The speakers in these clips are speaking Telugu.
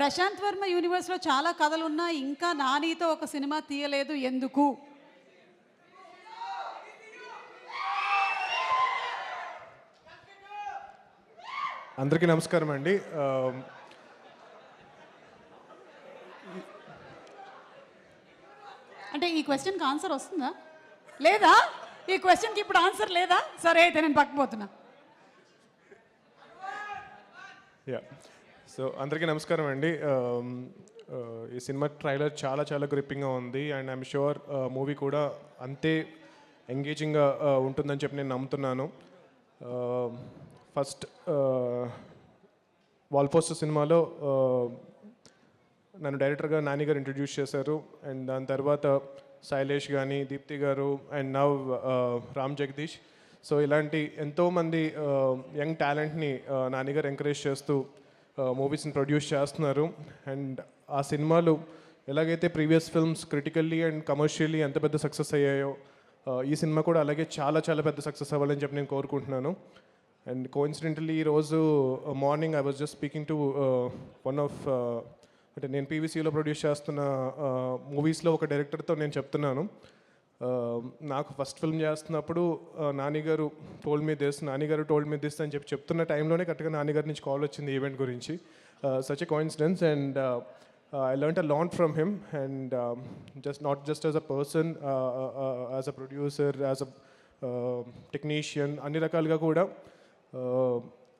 ప్రశాంత్ వర్మ యూనివర్స్లో చాలా కథలు ఉన్నాయి ఇంకా నానితో ఒక సినిమా తీయలేదు. ఎందుకు? అందరికీ నమస్కారం అండి. అంటే ఈ క్వశ్చన్కి ఆన్సర్ వస్తుందా? లేదా? ఈ క్వశ్చన్కి ఇప్పుడు ఆన్సర్ లేదా? సరే అయితే నేను పక్కపోతున్నా యా. సో అందరికీ నమస్కారం అండి. ఈ సినిమా ట్రైలర్ చాలా చాలా గ్రిప్పింగ్గా ఉంది. అండ్ ఐఎమ్ షూర్ మూవీ కూడా అంతే ఎంగేజింగ్గా ఉంటుందని చెప్పి నేను నమ్ముతున్నాను. ఫస్ట్ వాల్పోస్ట్ సినిమాలో నన్ను డైరెక్టర్గా నాని గారు ఇంట్రడ్యూస్ చేశారు. అండ్ దాని తర్వాత శైలేష్ కానీ Deepti garu and now Ram Jagadish. So ఇలాంటి ఎంతోమంది యంగ్ టాలెంట్ని నాని గారు ఎంకరేజ్ చేస్తూ మూవీస్ని ప్రొడ్యూస్ చేస్తున్నారు. అండ్ ఆ సినిమాలు ఎలాగైతే previous films critically and commercially ఎంత పెద్ద సక్సెస్ అయ్యాయో ఈ సినిమా కూడా అలాగే చాలా చాలా పెద్ద సక్సెస్ అవ్వాలని చెప్పి నేను కోరుకుంటున్నాను. అండ్ కోఇన్సిడెంటలీ ఈరోజు morning I was just speaking to one of అంటే నేను పీవీసీలో ప్రొడ్యూస్ చేస్తున్న మూవీస్లో ఒక డైరెక్టర్తో నేను చెప్తున్నాను. నాకు ఫస్ట్ ఫిల్మ్ చేస్తున్నప్పుడు నానిగారు టోల్ మీ దిస్ నానిగారు టోల్ మీ దిస్ అని చెప్పి చెప్తున్న టైంలోనే కరెక్ట్గా నానిగారి నుంచి కాల్ వచ్చింది ఈవెంట్ గురించి. Such a coincidence and I learn a lot from him and just not just as a person as a producer as a technician అన్ని రకాలుగా కూడా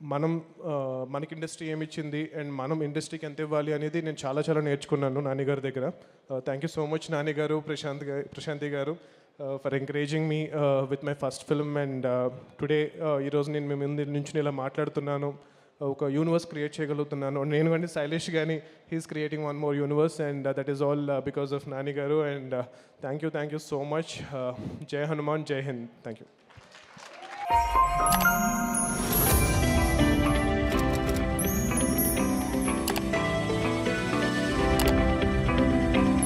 మనం మనకి ఇండస్ట్రీ ఏమి ఇచ్చింది అండ్ మనం ఇండస్ట్రీకి ఎంత ఇవ్వాలి అనేది నేను చాలా చాలా నేర్చుకున్నాను నాని గారి దగ్గర. Thank you so much Nani garu Prashanth garu Prashanti garu for encouraging me with my first film and today ఈరోజు నేను మీ ముందు నుంచి ఇలా మాట్లాడుతున్నాను ఒక యూనివర్స్ క్రియేట్ చేయగలుగుతున్నాను. నేను కానీ శైలేష్ కానీ he's creating one more universe and that is all because of Nani garu and thank you thank you so much Jai Hanuman జై హింద్. Thank you